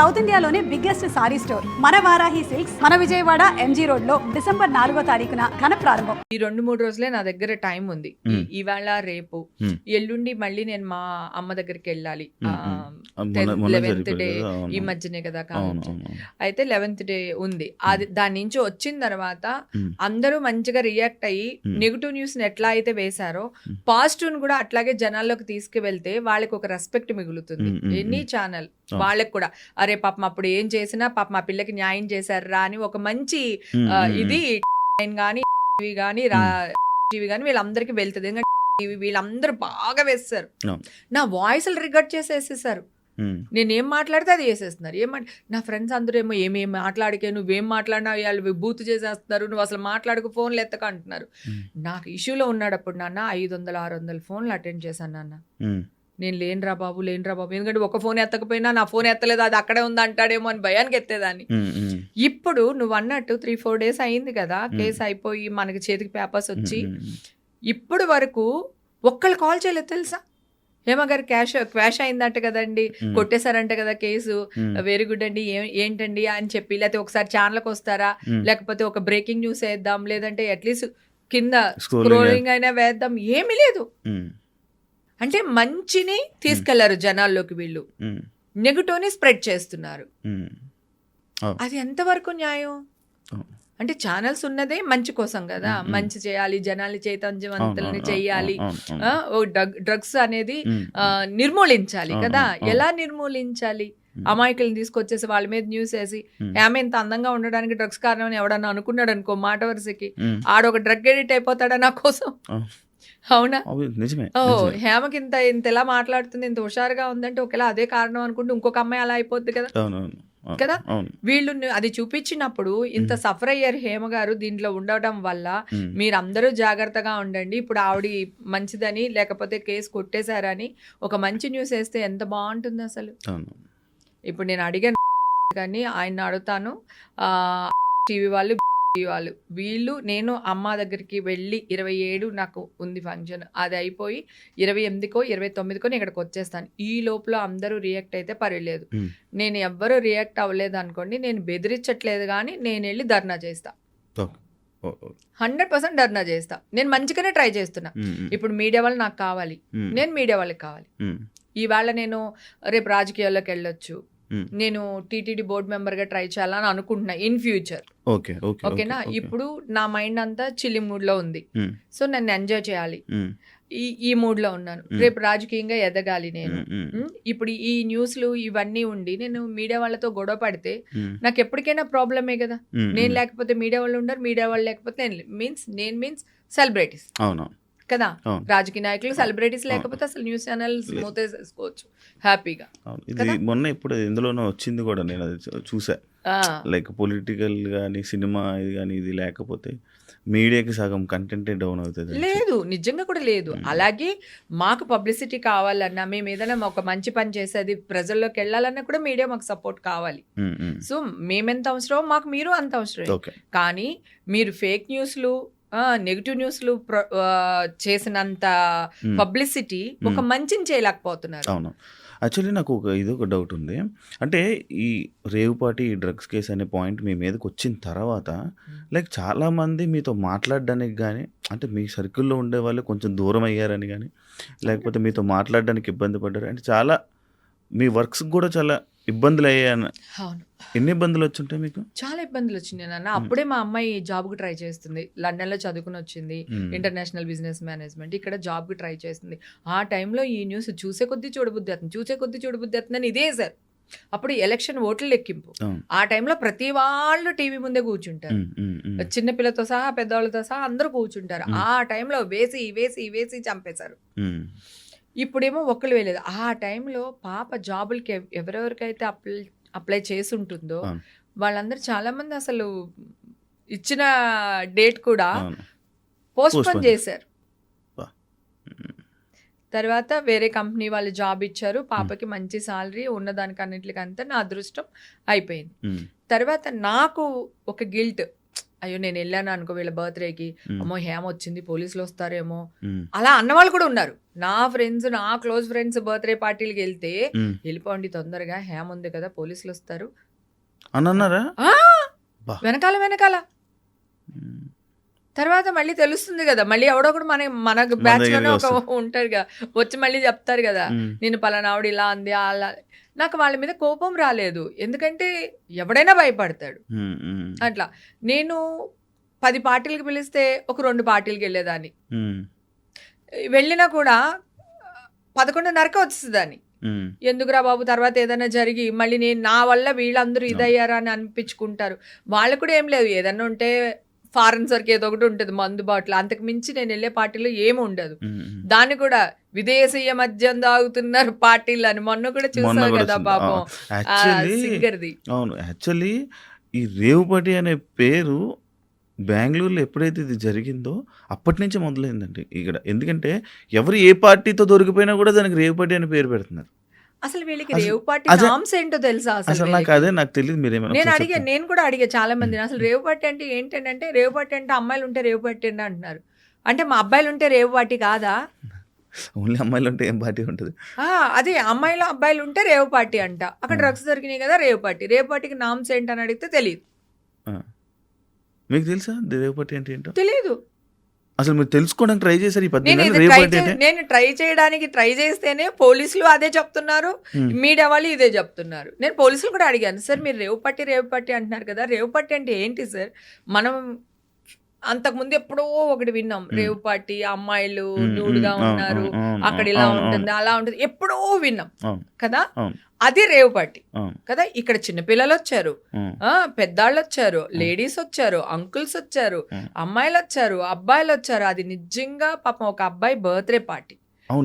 South ఇండియాలోనే biggest sorry store మన Varahi Silks మన విజయవాడ ఎంజీ రోడ్లో డిసెంబర్ నాలుగో తారీఖున ఘన ప్రారంభం ఈ రెండు మూడు రోజులే నా దగ్గర టైం ఉంది. ఇవాళ రేపు. ఎల్లుండి మళ్ళీ నేను మా అమ్మ దగ్గరికి వెళ్ళాలి లెవెన్త్ డే. ఈ మధ్యనే కదా కావచ్చు అయితే లెవెన్త్ డే ఉంది అది దాని నుంచి వచ్చిన తర్వాత. అందరూ మంచిగా రియాక్ట్ అయ్యి. నెగిటివ్ న్యూస్ని ఎట్లా అయితే వేశారో. పాజిటివ్ కూడా అట్లాగే జనాల్లోకి తీసుకువెళ్తే వాళ్ళకి ఒక రెస్పెక్ట్ మిగులుతుంది ఎనీ. ఛానల్. వాళ్ళకి కూడా అరే పాపం అప్పుడు ఏం చేసినా పాప మా పిల్లకి న్యాయం చేశారా అని ఒక మంచి ఇది కానీ టీవీ కానీ రా టీవీ కానీ వీళ్ళందరికీ వెళ్తుంది వీళ్ళందరూ బాగా వేస్తారు. నా వాయిస్లు రికార్డ్ చేసేసేసారు. నేను ఏం మాట్లాడితే అది వేసేస్తున్నారు ఏం నా ఫ్రెండ్స్ అందరూ ఏమో ఏమేమి మాట్లాడికే నువ్వేం మాట్లాడినా వాళ్ళు బూత్ చేసేస్తున్నారు నువ్వు అసలు మాట్లాడకు ఫోన్లు ఎత్తక అంటున్నారు. నాకు ఇష్యూలో ఉన్నాడు అప్పుడు నాన్న ఐదు వందల ఆరు వందల ఫోన్లు అటెండ్ చేశాను నాన్న. నేను లేనురా బాబు లేనురా బాబు ఎందుకంటే ఒక ఫోన్ ఎత్తకపోయినా నా ఫోన్ ఎత్తలేదు అది అక్కడే ఉంది అంటాడేమో అని భయానికి ఎత్తేదాన్ని. ఇప్పుడు నువ్వు అన్నట్టు త్రీ ఫోర్ డేస్ అయింది కదా కేసు అయిపోయి మనకి చేతికి పేపర్స్ వచ్చి. ఇప్పుడు వరకు ఒక్కళ్ళు కాల్ చేయలేదు తెలుసా హేమ గారు క్యాష్ క్వాష్ అయిందంట కదండి. కొట్టేశారంట కదా కేసు. వెరీ గుడ్ అండి ఏంటండి అని చెప్పి లేకపోతే ఒకసారి ఛానల్కి వస్తారా. లేకపోతే ఒక బ్రేకింగ్ న్యూస్ వేద్దాం లేదంటే అట్లీస్ట్ కింద స్క్రోలింగ్ అయినా వేద్దాం ఏమీ లేదు. అంటే మంచిని తీసుకెళ్ళారు జనాల్లోకి వీళ్ళు. నెగటివ్ని స్ప్రెడ్ చేస్తున్నారు. అది ఎంతవరకు న్యాయం. అంటే ఛానల్స్ ఉన్నదే మంచి కోసం కదా. మంచి చేయాలి జనాల్ని చైతన్యవంతుల్ని చేయాలి డ్రగ్స్ అనేది నిర్మూలించాలి కదా. ఎలా నిర్మూలించాలి. అమాయకుల్ని తీసుకొచ్చేసి వాళ్ళ మీద న్యూస్ వేసి. ఆమె ఇంత అందంగా ఉండడానికి డ్రగ్స్ కారణం అని ఎవడన్నా అనుకున్నాడు అనుకో మాట వరుసకి. ఆడొక డ్రగ్ ఎడిట్ అయిపోతాడా నా కోసం అవును. అవునా అవి నిజమే ఓ. హేమకి ఇంత ఇంత ఎలా మాట్లాడుతుంది ఇంత హుషారుగా ఉందంటే ఒకవేళ అదే కారణం అనుకుంటే ఇంకొక అమ్మాయి అలా అయిపోద్ది కదా. కదా? వీళ్ళు అది చూపించినప్పుడు ఇంత సఫర్ అయ్యారు హేమ గారు దీంట్లో ఉండటం వల్ల. మీరందరూ జాగ్రత్తగా ఉండండి ఇప్పుడు ఆవిడ మంచిదని లేకపోతే కేసు కొట్టేశారని ఒక మంచి న్యూస్ వేస్తే ఎంత బాగుంటుంది అసలు ఇప్పుడు నేను అడిగాను కానీ ఆయన అడుగుతాను టీవీ వాళ్ళు వాళ్ళు వీళ్ళు నేను అమ్మ దగ్గరికి వెళ్ళి ఇరవై ఏడు నాకు ఉంది ఫంక్షన్ అది అయిపోయి ఇరవై ఎనిమిదికో ఇరవై తొమ్మిదికో నేను ఇక్కడికి వచ్చేస్తాను ఈ లోపల అందరూ రియాక్ట్ అయితే పర్వాలేదు. నేను ఎవ్వరూ రియాక్ట్ అవ్వలేదు అనుకోండి నేను బెదిరించట్లేదు కానీ నేను వెళ్ళి ధర్నా చేస్తా. హండ్రెడ్ పర్సెంట్ ధర్నా చేస్తా నేను మంచిగానే ట్రై చేస్తున్నా. ఇప్పుడు మీడియా వాళ్ళు నాకు కావాలి. నేను మీడియా వాళ్ళకి కావాలి. ఈవేళ నేను రేపు రాజకీయాల్లోకి వెళ్ళొచ్చు. నేను టీటీడీ బోర్డు మెంబర్గా ట్రై చేయాలని అనుకుంటున్నా ఇన్ ఫ్యూచర్ ఓకే ఓకే ఓకేనా ఓకే, ఓకే. ఇప్పుడు నా మైండ్ అంతా చిల్లి మూడ్లో ఉంది మ్మ్. సో నన్ను ఎంజాయ్ చేయాలి మ్మ్. ఈ ఈ మూడ్లో ఉన్నాను. రేపు రాజకీయంగా ఎదగాలి నేను ఇప్పుడు ఈ న్యూస్లు ఇవన్నీ ఉండి నేను మీడియా వాళ్ళతో గొడవ పడితే. నాకు ఎప్పటికైనా ప్రాబ్లమే కదా. నేను లేకపోతే మీడియా వాళ్ళు ఉండరు మీడియా వాళ్ళు లేకపోతే నేను మీన్స్ నేను మీన్స్ సెలబ్రిటీస్ అవును కదా. రాజకీయ నాయకులు సెలబ్రిటీస్ లేకపోతే అసలు న్యూస్ ఛానల్స్ లేదు. మూతేసేసుకోవచ్చు. హ్యాపీగా ఇది? మొన్న ఇప్పుడు ఎందులోనో వచ్చింది కూడా నేను అది చూసా. లైక్ పొలిటికల్ కానీ సినిమా ఇది కానీ ఇది లేకపోతే మీడియాకి సగం కంటెంటే డౌన్ అవుతుంది లేదు. నిజంగా కూడా లేదు. అలాగే మాకు పబ్లిసిటీ కావాలన్నా మేము ఏదైనా ఒక మంచి పని చేసేది ప్రజల్లోకి వెళ్ళాలన్నా కూడా మీడియా మాకు సపోర్ట్ కావాలి. సో మేమెంత అవసరం మాకు మీరు అంత అవసరం కానీ మీరు ఫేక్ న్యూస్లు నెగిటివ్ న్యూస్లు చేసినంత. పబ్లిసిటీ ఒక మ్మ్. మంచిని చేయలేకపోతున్నారు. అవును. యాక్చువల్లీ నాకు ఒక ఇది ఒక డౌట్ ఉంది. అంటే ఈ రేవుపాటి ఈ డ్రగ్స్ కేసు అనే పాయింట్ మీ మీదకి వచ్చిన తర్వాత లైక్ చాలామంది మీతో మాట్లాడడానికి కానీ అంటే మీ సర్కిల్లో ఉండే వాళ్ళు కొంచెం దూరం అయ్యారని కానీ లేకపోతే మీతో మాట్లాడడానికి ఇబ్బంది పడ్డారు. అంటే చాలా మీ వర్క్స్ కూడా చాలా ఇబ్బందులు అయ్యాయన్న అవును. ఎన్ని ఇబ్బందులు వచ్చుంటాయి మీకు? చాలా ఇబ్బందులు వచ్చినాయి నాన్న. అప్పుడే మా అమ్మాయి జాబ్కి ట్రై చేస్తుంది. లండన్లో చదువుకుని వచ్చింది. International business management. ఇక్కడ జాబ్కి ట్రై చేస్తుంది. ఆ టైంలో ఈ న్యూస్ చూసే కొద్దీ చూడబుద్ధి అవుతుంది. చూసే కొద్దీ చూడబుద్ధి అవుతుందని ఇదే సార్. అప్పుడు ఎలక్షన్ ఓట్ల లెక్కింపు. ఆ టైంలో ప్రతి వాళ్ళు టీవీ ముందే కూర్చుంటారు. చిన్న పిల్లతో సహా పెద్దవాళ్ళతో సహా అందరూ కూర్చుంటారు. ఆ టైంలో వేసి వేసి వేసి చంపేశారు. ఇప్పుడేమో ఒక్కరు వేయలేదు ఆ టైంలో పాప జాబులకి ఎవ- ఎవరెవరికైతే అప్లై అప్లై చేసి ఉంటుందో. వాళ్ళందరూ చాలా మంది అసలు ఇచ్చిన డేట్ కూడా అవును పోస్ట్ పోన్ Postpone. చేశారు. తర్వాత వేరే కంపెనీ వాళ్ళు జాబ్ ఇచ్చారు పాపకి మంచి సాలరీ ఉన్నదానికి అన్నిటికంతా నా అదృష్టం అయిపోయింది. తర్వాత నాకు ఒక గిల్ట్ అయ్యో నేను వెళ్ళాను అనుకో వీళ్ళ బర్త్డేకి. అమ్మో హేమ వచ్చింది పోలీసులు వస్తారేమో. అలా అన్నవాళ్ళు కూడా ఉన్నారు. నా ఫ్రెండ్స్ నా క్లోజ్ ఫ్రెండ్స్ బర్త్డే పార్టీలకి వెళ్తే. వెళ్ళిపోండి తొందరగా హేమ ఉంది కదా పోలీసులు వస్తారు. అని అన్నారా. వెనకాల వెనకాల. తర్వాత మళ్ళీ తెలుస్తుంది కదా మళ్ళీ ఎవడో కూడా మన మన బ్యాచ్లోనే ఒక. ఉంటారు కదా వచ్చి మళ్ళీ చెప్తారు కదా నేను పలానా ఆవిడ ఇలా అంది అలా నాకు వాళ్ళ మీద కోపం రాలేదు. ఎందుకంటే ఎవడైనా భయపడతాడు. అట్లా. నేను పది పార్టీలకు పిలిస్తే ఒక రెండు పార్టీలకు వెళ్ళేదాన్ని. వెళ్ళినా కూడా పదకొండున్నరకే వచ్చేదాన్ని ఎందుకురా బాబు తర్వాత ఏదైనా జరిగి మళ్ళీ నేను నా వల్ల వీళ్ళందరూ ఇదయ్యారా అని అనిపించుకుంటారు. వాళ్ళకు కూడా ఏం లేదు. ఏదన్నా ఉంటే ఫారెన్ సరికి ఏదో ఒకటి ఉంటుంది మందు బాటిల్. అంతకు మించి నేను వెళ్ళే పార్టీలో ఏమి ఉండదు. దాన్ని కూడా విదేశీయ మద్యం తాగుతున్నారు పార్టీలు అని మొన్న కూడా కూడా కదా. పాపం. సింగర్ది. అవును యాక్చువల్లీ ఈ రేవుపటి అనే పేరు బెంగళూరులో ఎప్పుడైతే ఇది జరిగిందో అప్పటి నుంచే మొదలైందండి ఇక్కడ. ఎందుకంటే ఎవరు ఏ పార్టీతో దొరికిపోయినా కూడా దానికి రేవుపటి అనే పేరు పెడుతున్నారు. అసలు వీళ్ళకి రేవు పార్టీ నామ్స్ ఏంటో తెలుసా అసలు నాకు? అదే నాకు తెలియదు మీరేమైనా నేను అడిగా? నేను కూడా అడిగా చాలా మందిని అసలు రేవు పార్టీ అంటే ఏంటంటే రేవు పార్టీ అంటే అమ్మాయిలు ఉంటే రేవు పార్టీ అంటున్నారు. అంటే మా అబ్బాయిలు ఉంటే రేవు పార్టీ కాదా? ఓన్లీ అమ్మాయిలు ఉంటే ఏం పార్టీ ఉంటుంది? అదే అమ్మాయిలు అబ్బాయిలు ఉంటే రేవు పార్టీ అంట. అక్కడ. డ్రగ్స్ దొరికినాయి కదా రేవు పార్టీ రేవు పార్టీకి నామ్స్ ఏంటని అడిగితే తెలియదు మీకు తెలుసా రేవుపటి అంటే ఏంటో? తెలియదు అసలు మీరు తెలుసుకోవడానికి ట్రై చేశారు ఈ నేను ఇది ట్రై అంటే? నేను ట్రై చేయడానికి ట్రై చేస్తేనే పోలీసులు అదే చెప్తున్నారు. మీడియా వాళ్ళు ఇదే చెప్తున్నారు. నేను పోలీసులు కూడా అడిగాను సార్ మీరు రేవు పట్టి రేవు పట్టి అంటున్నారు కదా రేవు పట్టి అంటే ఏంటి సార్? మనం అంతకుముందు ఎప్పుడో ఒకటి విన్నాం. రేవు పార్టీ అమ్మాయిలు ఉమ్, ఉన్నారు. అక్కడ ఇలా ఉంటుంది అలా ఉంటుంది. ఎప్పుడో విన్నాం. కదా. అది రేవు పార్టీ. అవును, కదా? ఇక్కడ చిన్నపిల్లలు వచ్చారు. పెద్దాళ్ళు వచ్చారు. లేడీస్ వచ్చారు. అంకుల్స్ వచ్చారు. అమ్మాయిలు వచ్చారు. అబ్బాయిలు వచ్చారు. అది నిజంగా పాపం ఒక అబ్బాయి బర్త్డే పార్టీ.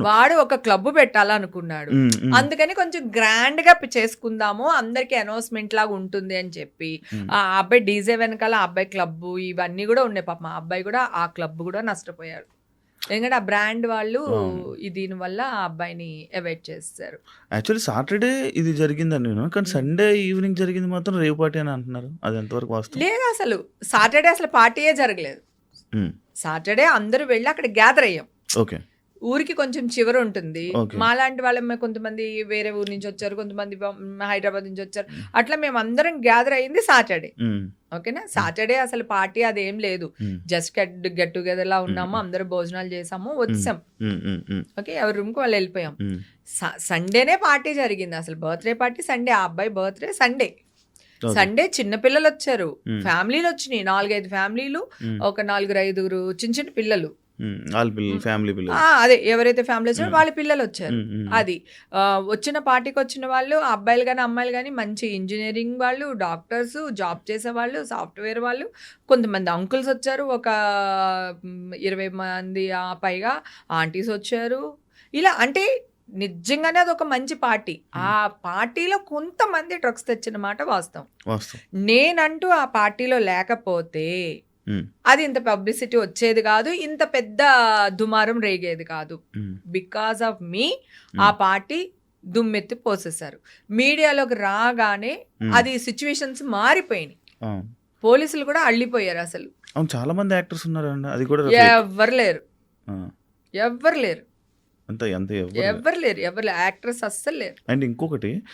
వాడు ఒక క్లబ్ పెట్టాలనుకున్నాడు. అందుకని కొంచెం గ్రాండ్గా చేసుకుందాము అందరికి అనౌన్స్మెంట్ లాగా ఉంటుంది అని చెప్పి. ఆ అబ్బాయి డీజే వెనకాల అబ్బాయి క్లబ్ ఇవన్నీ కూడా ఉన్నాయి పాప. మా అబ్బాయి కూడా ఆ క్లబ్ కూడా నష్టపోయాడు. ఎందుకంటే ఆ బ్రాండ్ వాళ్ళు దీని వల్ల ఆ అబ్బాయిని అవాయిడ్ చేస్తారు. యాక్చువల్లీ సాటర్డే ఇది జరిగిందని నేను కానీ సండే ఈవినింగ్ జరిగింది మాత్రం రేవు పార్టీ అని అంటున్నారు. అది ఎంతవరకు వాస్తవం? లేదు అసలు. సాటర్డే అసలు పార్టీయే జరగలేదు. సాటర్డే అందరూ వెళ్ళి అక్కడ గ్యాదర్ అయ్యాం. ఓకే. ఊరికి కొంచెం చివర ఉంటుంది. Okay. మాలాంటి వాళ్ళ కొంతమంది వేరే ఊరు నుంచి వచ్చారు కొంతమంది హైదరాబాద్ నుంచి వచ్చారు. అట్లా మేము అందరం గ్యాదర్ అయింది సాటర్డే. ఓకేనా? సాటర్డే అసలు పార్టీ అదేం లేదు. జస్ట్ గెట్ గెట్ టుగెదర్ లా ఉన్నాము. అందరూ భోజనాలు చేసాము వచ్చాం. ఓకే? ఎవరి రూమ్కి వాళ్ళు వెళ్ళిపోయాం. సండేనే పార్టీ జరిగింది అసలు. బర్త్డే పార్టీ సండే ఆ అబ్బాయి బర్త్డే సండే. సండే చిన్న పిల్లలు వచ్చారు. ఫ్యామిలీలు వచ్చినాయి. నాలుగైదు ఫ్యామిలీలు ఒక నలుగురు ఐదుగురు చిన్న చిన్న పిల్లలు. వాళ్ళ పిల్లలు ఫ్యామిలీ పిల్లలు. ఆ, అదే ఎవరైతే ఫ్యామిలీ వచ్చారో. వాళ్ళ పిల్లలు వచ్చారు. అది. వచ్చిన పార్టీకి వచ్చిన వాళ్ళు అబ్బాయిలు కానీ అమ్మాయిలు కానీ మంచి ఇంజనీరింగ్ వాళ్ళు డాక్టర్స్ జాబ్ చేసే వాళ్ళు సాఫ్ట్వేర్ వాళ్ళు కొంతమంది అంకుల్స్ వచ్చారు. ఒక ఇరవై మంది ఆ, పైగా ఆంటీస్ వచ్చారు. ఇలా అంటే నిజంగానే అది ఒక మంచి పార్టీ. ఆ పార్టీలో కొంతమంది డ్రగ్స్ తెచ్చిన మాట వాస్తవం. నేనంటూ ఆ పార్టీలో లేకపోతే అది ఇంత పబ్లిసిటీ వచ్చేది కాదు ఇంత పెద్ద దుమారం రేగేది కాదు. బికాస్ ఆఫ్ మీ ఆ పార్టీ దుమ్మెత్తి పోసేశారు. మీడియాలోకి రాగానే ఉమ్. అది సిచ్యువేషన్స్ మారిపోయినాయి. పోలీసులు కూడా అల్లిపోయారు అసలు. అవును చాలా మంది యాక్టర్స్ ఉన్నారు అది కూడా ఎవ్వరు లేరు. ఎవ్వరు లేరు. అంత ఎవరు లేరు. ఎవరు లేరు. యాక్ట్రెస్ అస్సలు లేరు. అండ్ ఇంకొకటి